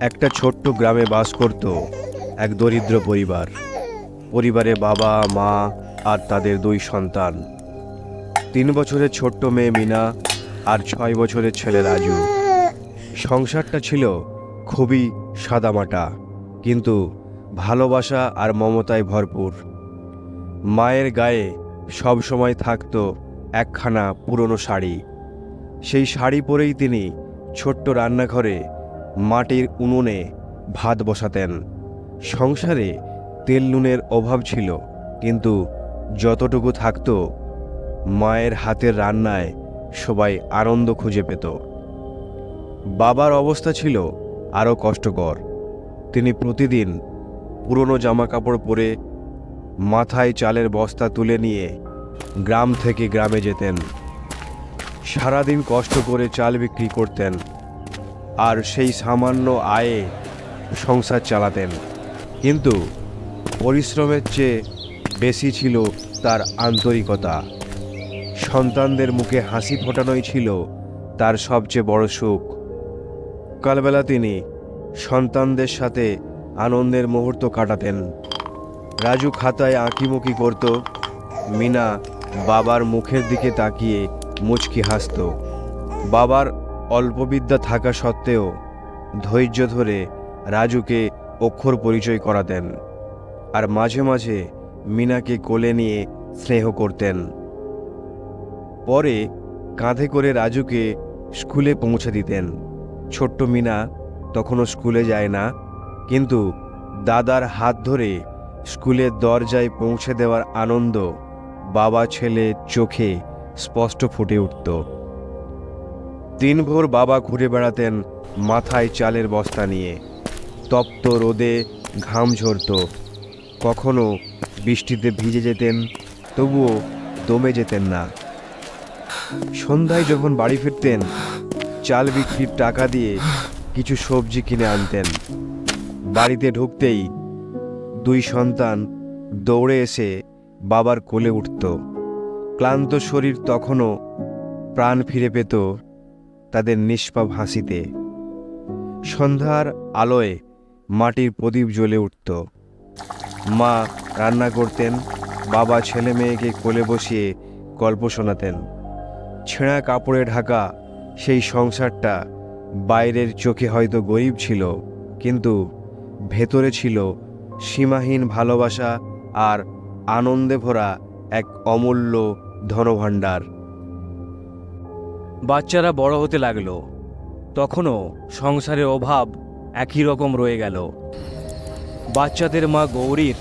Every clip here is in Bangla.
একটা ছোট্ট গ্রামে বাস করত এক দরিদ্র পরিবার। পরিবারে বাবা, মা আর তাদের দুই সন্তান। তিন বছরের ছোট্ট মেয়ে মিনা আর ছয় বছরের ছেলে রাজু। সংসারটা ছিল খুবই সাদামাটা, কিন্তু ভালোবাসা আর মমতায় ভরপুর। মায়ের গায়ে সব সময় থাকতো একখানা পুরনো শাড়ি। সেই শাড়ি পরেই তিনি ছোট্ট রান্নাঘরে মাটির উনুনে ভাত বসাতেন। সংসারে তেল নুনের অভাব ছিল, কিন্তু যতটুকু থাকত, মায়ের হাতের রান্নায় সবাই আনন্দ খুঁজে পেত। বাবার অবস্থা ছিল আরও কষ্টকর। তিনি প্রতিদিন পুরনো জামা কাপড় পরে মাথায় চালের বস্তা তুলে নিয়ে গ্রাম থেকে গ্রামে যেতেন। সারাদিন কষ্ট করে চাল বিক্রি করতেন। আর সেই সামান্য আয়ে সংসার চালাতেন। কিন্তু পরিশ্রমের চেয়ে বেশি ছিল তার আন্তরিকতা। সন্তানদের মুখে হাসি ফোটানোই ছিল তার সবচেয়ে বড় সুখ। সকালবেলা তিনি সন্তানদের সাথে আনন্দের মুহূর্ত কাটাতেন। রাজু খাতায় আঁকিমুকি করত, মিনা বাবার মুখের দিকে তাকিয়ে মুচকি হাসত। বাবার অল্পবিদ্যা থাকা সত্ত্বেও ধৈর্য ধরে রাজুকে অক্ষর পরিচয় করাতেন আর মাঝে মাঝে মিনাকে কোলে নিয়ে স্নেহ করতেন। পরে কাঁধে করে রাজুকে স্কুলে পৌঁছে দিতেন। ছোট্ট মিনা তখনও স্কুলে যায় না, কিন্তু দাদার হাত ধরে স্কুলের দরজায় পৌঁছে দেওয়ার আনন্দ বাবা ছেলে চোখে স্পষ্ট ফুটে উঠত। দিনভর বাবা ঘুরে বেড়াতেন মাথায় চালের বস্তা নিয়ে। তপ্ত রোদে ঘাম ঝরত। কখনো বৃষ্টিতে ভিজে যেতেন, তবুও দমে যেতেন না। সন্ধ্যায় যখন বাড়ি ফিরতেন, চাল বিক্রির টাকা দিয়ে কিছু সবজি কিনে আনতেন। বাড়িতে ঢুকতেই দুই সন্তান দৌড়ে এসে বাবার কোলে উঠত। ক্লান্ত শরীর তখনও প্রাণ ফিরে পেত তাদের নিষ্পাপ হাসিতে। সন্ধ্যার আলোয় মাটির প্রদীপ জ্বলে উঠত। মা রান্না করতেন, বাবা ছেলে মেয়েকে কোলে বসিয়ে গল্প শোনাতেন। ছেঁড়া কাপড়ে ঢাকা সেই সংসারটা বাইরের চোখে হয়তো গরিব ছিল, কিন্তু ভেতরে ছিল সীমাহীন ভালোবাসা আর আনন্দে ভরা এক অমূল্য ধনভাণ্ডার। বাচ্চারা বড় হতে লাগল। তখনও সংসারের অভাব একই রকম রয়ে গেল। বাচ্চাদের মা গৌরীর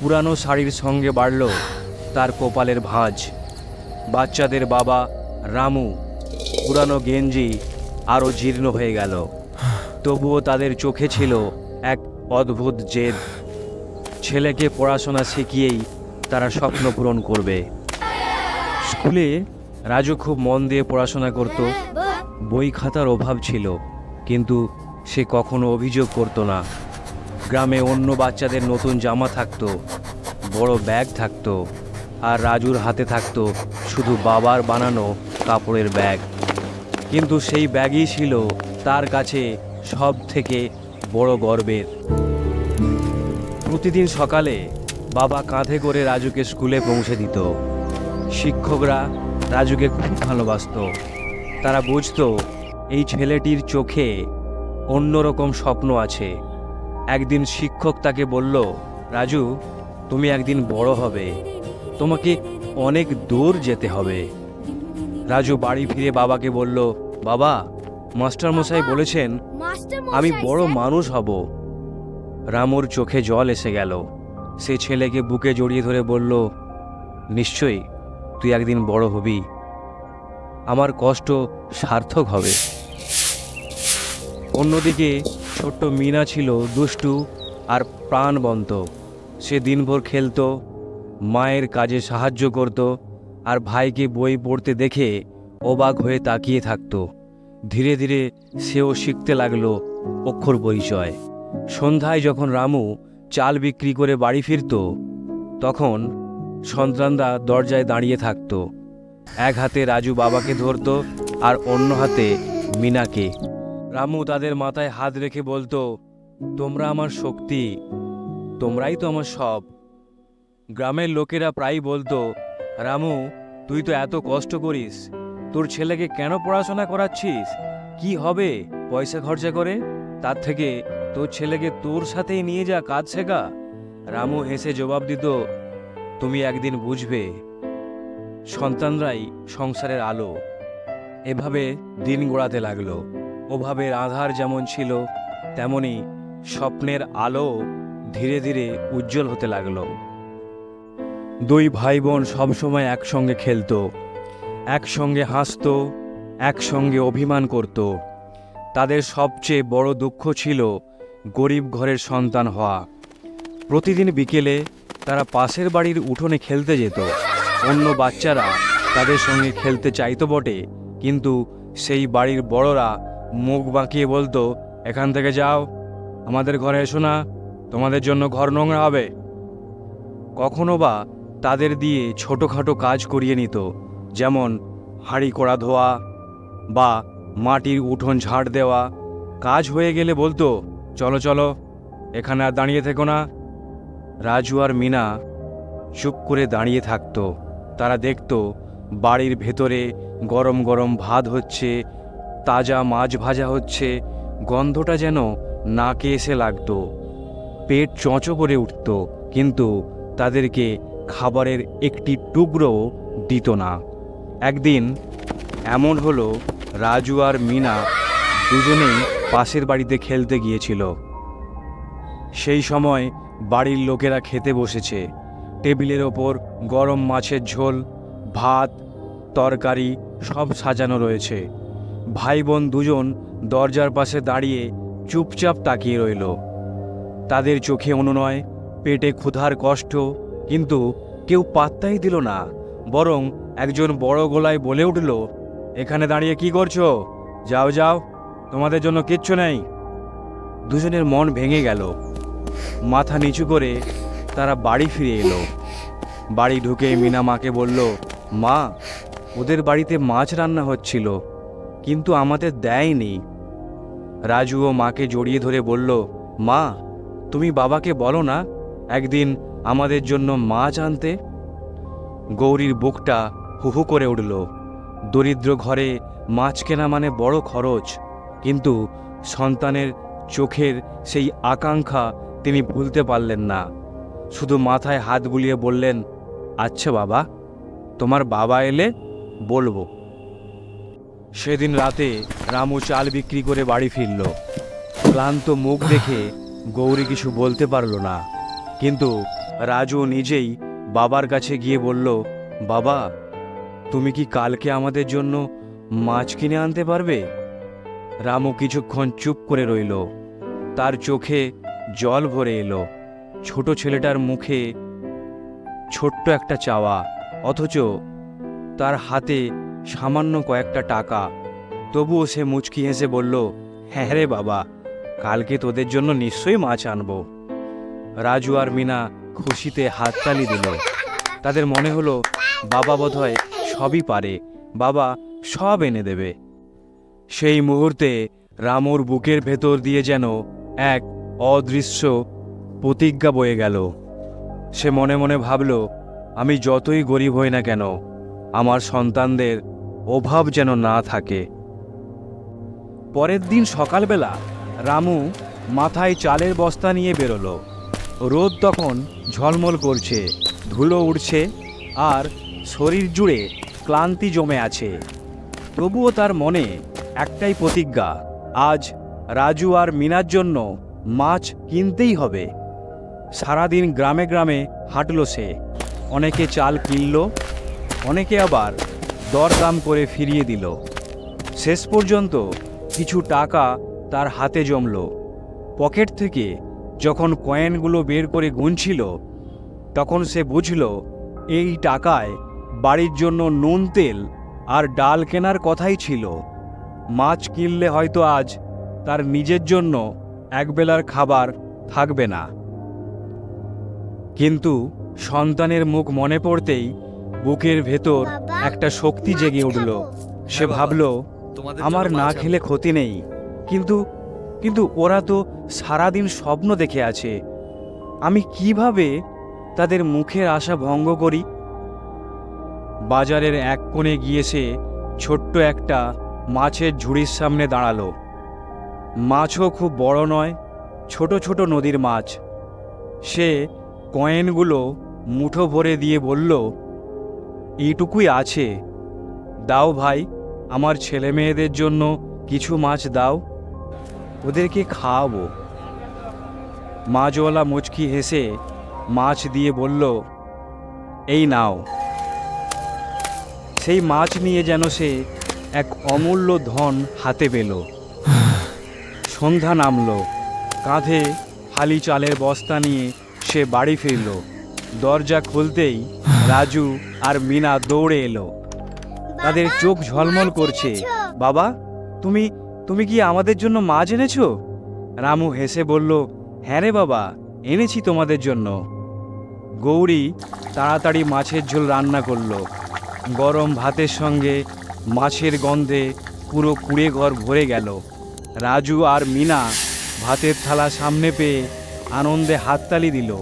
পুরানো শাড়ির সঙ্গে বাড়ল তার কপালের ভাঁজ। বাচ্চাদের বাবা রামু, পুরানো গেঞ্জি আরও জীর্ণ হয়ে গেল। তবুও তাদের চোখে ছিল এক অদ্ভুত জেদ। ছেলেকে পড়াশোনা শিখিয়েই তারা স্বপ্ন পূরণ করবে। স্কুলে রাজু খুব মন দিয়ে পড়াশোনা করত। বই খাতার অভাব ছিল, কিন্তু সে কখনো অভিযোগ করতো না। গ্রামে অন্য বাচ্চাদের নতুন জামা থাকতো, বড় ব্যাগ থাকতো, আর রাজুর হাতে থাকতো শুধু বাবার বানানো কাপড়ের ব্যাগ। কিন্তু সেই ব্যাগই ছিল তার কাছে সব থেকে বড় গর্বের। প্রতিদিন সকালে বাবা কাঁধে করে রাজুকে স্কুলে পৌঁছে দিত। শিক্ষকরা রাজুকে খুব ভালোবাসতো। তারা বুঝতো এই ছেলেটির চোখে অন্যরকম স্বপ্ন আছে। একদিন শিক্ষক তাকে বলল রাজু তুমি একদিন বড় হবে। তোমাকে অনেক দূর যেতে হবে। রাজু বাড়ি ফিরে বাবাকে বলল বাবা মাস্টারমশাই বলেছেন আমি বড় মানুষ হব। রামুর চোখে জল এসে গেল। সে ছেলেকে বুকে জড়িয়ে ধরে বলল নিশ্চয়ই তুই একদিন বড় হবি। আমার কষ্ট সার্থক হবে। অন্যদিকে ছোট্ট মিনা ছিল দুষ্টু আর প্রাণবন্ত। সে দিনভর খেলতো, মায়ের কাজে সাহায্য করত আর ভাইকে বই পড়তে দেখে অবাক হয়ে তাকিয়ে থাকত। ধীরে ধীরে সেও শিখতে লাগল অক্ষর পরিচয়। সন্ধ্যায় যখন রামু চাল বিক্রি করে বাড়ি ফিরতো, তখন সন্তানরা দরজায় দাঁড়িয়ে থাকতো। এক হাতে রাজু বাবাকে ধরতো আর অন্য হাতে মিনাকে। রামু তাদের মাথায় হাত রেখে বলতো, তোমরা আমার শক্তি, তোমরাই তো আমার সব। গ্রামের লোকেরা প্রায়ই বলতো, রামু, তুই তো এত কষ্ট করিস, তোর ছেলেকে কেন পড়াশোনা করাচ্ছিস? কি হবে পয়সা খরচা করে? তার থেকে তোর ছেলেকে তোর সাথেই নিয়ে যা কাজ শেখা রামু হেসে জবাব দিত তুমি একদিন বুঝবে, সন্তানরাই সংসারের আলো। এভাবে দিন গোড়াতে লাগল। ওভাবে আধার যেমন ছিল, তেমনি স্বপ্নের আলো ধীরে ধীরে উজ্জ্বল হতে লাগল। দুই ভাই বোন সবসময় একসঙ্গে খেলতো, একসঙ্গে হাসত, একসঙ্গে অভিমান করত। তাদের সবচেয়ে বড় দুঃখ ছিল গরিব ঘরের সন্তান হওয়া। প্রতিদিন বিকেলে তারা পাশের বাড়ির উঠোনে খেলতে যেত। অন্য বাচ্চারা তাদের সঙ্গে খেলতে চাইতো বটে, কিন্তু সেই বাড়ির বড়রা মুখ বাঁকিয়ে বলতো, এখান থেকে যাও, আমাদের ঘরে এসো না, তোমাদের জন্য ঘর নোংরা হবে। কখনো বা তাদের দিয়ে ছোটোখাটো কাজ করিয়ে নিত, যেমন হাঁড়ি কড়া ধোয়া বা মাটির উঠোন ঝাড় দেওয়া। কাজ হয়ে গেলে বলতো, চলো চলো, এখানে আর দাঁড়িয়ে থেকো না। রাজু আর মিনা চুপ করে দাঁড়িয়ে থাকতো। তারা দেখত বাড়ির ভেতরে গরম গরম ভাত হচ্ছে, তাজা মাছ ভাজা হচ্ছে, গন্ধটা যেন নাকে এসে লাগতো। পেট চঁচো করে উঠত, কিন্তু তাদেরকে খাবারের একটি টুকরোও দিত না। একদিন এমন হলো, রাজু আর মিনা দুজনেই পাশের বাড়িতে খেলতে গিয়েছিল। সেই সময় বাড়ির লোকেরা খেতে বসেছে। টেবিলের ওপর গরম মাছের ঝোল, ভাত, তরকারি সব সাজানো রয়েছে। ভাই বোন দুজন দরজার পাশে দাঁড়িয়ে চুপচাপ তাকিয়ে রইল। তাদের চোখে অনুনয়, পেটে ক্ষুধার কষ্ট, কিন্তু কেউ পাত্তাই দিল না, বরং একজন বড় গলায় বলে উঠল, এখানে দাঁড়িয়ে কি করছ? যাও যাও, তোমাদের জন্য কিচ্ছু নেই। দুজনের মন ভেঙে গেল। মাথা নিচু করে তারা বাড়ি ফিরে এলো। বাড়ি ঢুকে মিনা মাকে বলল, মা, ওদের বাড়িতে মাছ রান্না হচ্ছিল, কিন্তু আমাদের দেয়নি। রাজু ও মাকে জড়িয়ে ধরে বলল, মা, তুমি বাবাকে বলো না, একদিন আমাদের জন্য মাছ আনতে? গৌরীর বুকটা হুহু করে উঠল, দরিদ্র ঘরে মাছ কেনা মানে বড় খরচ, কিন্তু সন্তানের চোখের সেই আকাঙ্ক্ষা তিনি ভুলতে পারলেন না। শুধু মাথায় হাত বুলিয়ে বললেন আচ্ছা বাবা, তোমার বাবা এলে বলব। সেদিন রাতে রামু চাল বিক্রি করে বাড়ি ফিরল। ক্লান্ত মুখ দেখে গৌরী কিছু বলতে পারল না। কিন্তু রাজু নিজেই বাবার কাছে গিয়ে বলল, বাবা, তুমি কি কালকে আমাদের জন্য মাছ কিনে আনতে পারবে? রামু কিছুক্ষণ চুপ করে রইল। তার চোখে জল ভরে এলো। ছোট ছেলেটার মুখে ছোট্ট একটা চাওয়া, অথচ তার হাতে সামান্য কয়েকটা টাকা। তবুও সে মুচকি হেসে বলল হ্যাঁ রে বাবা, কালকে তোদের জন্য নিশ্চয়ই মাছ আনব। রাজু আর মিনা খুশিতে হাততালি দিল। তাদের মনে হলো, বাবা বোধহয় সবই পারে। বাবা সব এনে দেবে। সেই মুহূর্তে রামুর বুকের ভেতর দিয়ে যেন এক অদৃশ্য প্রতিজ্ঞা বয়ে গেল। সে মনে মনে ভাবল, আমি যতই গরিব হই না কেন, আমার সন্তানদের অভাব যেন না থাকে। পরের দিন সকালবেলা রামু মাথায় চালের বস্তা নিয়ে বেরোলো। রোদ তখন ঝলমল করছে, ধুলো উড়ছে আর শরীর জুড়ে ক্লান্তি জমে আছে। তবুও তার মনে একটাই প্রতিজ্ঞা, আজ রাজু আর মিনার জন্য মাছ কিনতেই হবে। সারাদিন গ্রামে গ্রামে হাঁটল সে। অনেকে চাল কিনল, অনেকে আবার দরদাম করে ফিরিয়ে দিল। শেষ পর্যন্ত কিছু টাকা তার হাতে জমল। পকেট থেকে যখন কয়েনগুলো বের করে গুনছিল, তখন সে বুঝল, এই টাকায় বাড়ির জন্য নুন, তেল আর ডাল কেনার কথাই ছিল। মাছ কিনলে হয়তো আজ তার নিজের জন্য একবেলার খাবার থাকবে না। কিন্তু সন্তানের মুখ মনে পড়তেই বুকের ভেতর একটা শক্তি জেগে উঠল। সে ভাবল আমার না খেলে ক্ষতি নেই। কিন্তু কিন্তু ওরা তো সারাদিন স্বপ্ন দেখে আছে। আমি কীভাবে তাদের মুখের আশা ভঙ্গ করি? বাজারের এক কোণে গিয়ে সে ছোট্ট একটা মাছের ঝুড়ির সামনে দাঁড়াল। মাছও খুব বড় নয়, ছোট ছোট নদীর মাছ। সে কয়েনগুলো মুঠো ভরে দিয়ে বলল, এইটুকুই আছে। দাও ভাই, আমার ছেলে মেয়েদের জন্য কিছু মাছ দাও। ওদেরকে খাওয়াবো। মাছওয়ালা মুচকি হেসে মাছ দিয়ে বলল, এই নাও। সেই মাছ নিয়ে যেন সে এক অমূল্য ধন হাতে পেল। সন্ধ্যা নামলো। কাঁধে হালি চালের বস্তা নিয়ে সে বাড়ি ফিরল। দরজা খুলতেই রাজু আর মিনা দৌড়ে এলো। তাদের চোখ ঝলমল করছে। বাবা তুমি তুমি কি আমাদের জন্য মাছ এনেছো? রামু হেসে বলল হ্যাঁ রে বাবা এনেছি তোমাদের জন্য। গৌরী তাড়াতাড়ি মাছের ঝোল রান্না করল। গরম ভাতের সঙ্গে মাছের গন্ধে পুরো কুড়ে ঘর ভরে গেল। রাজু আর মিনা ভাতের থালা সামনে পেয়ে আনন্দে হাততালি দিল।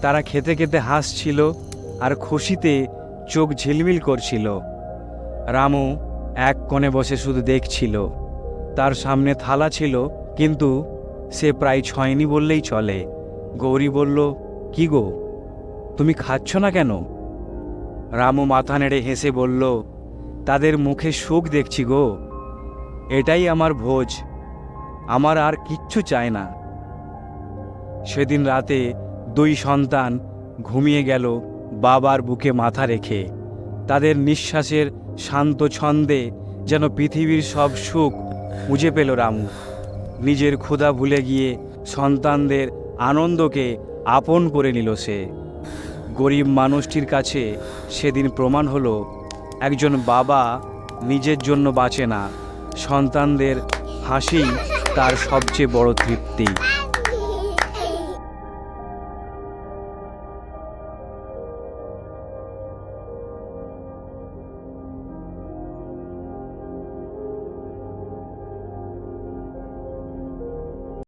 তারা খেতে খেতে হাসছিল আর খুশিতে চোখ ঝিলমিল করছিল। রামু এক কোণে বসে শুধু দেখছিল। তার সামনে থালা ছিল, কিন্তু সে প্রায় ছয়নি বললেই চলে। গৌরী বলল, কি গো, তুমি খাচ্ছ না কেন? রামু মাথা নেড়ে হেসে বলল, তাদের মুখে সুখ দেখছি গো। এটাই আমার ভোজ। আমার আর কিচ্ছু চায় না। সেদিন রাতে দুই সন্তান ঘুমিয়ে গেল বাবার বুকে মাথা রেখে। তাদের নিঃশ্বাসের শান্ত ছন্দে যেন পৃথিবীর সব সুখ খুঁজে পেল রামু। নিজের ক্ষুধা ভুলে গিয়ে সন্তানদের আনন্দকে আপন করে নিল সে। গরিব মানুষটির কাছে সেদিন প্রমাণ হলো, একজন বাবা নিজের জন্য বাঁচে না। সন্তানদের হাসি তার সবচেয়ে বড় তৃপ্তি।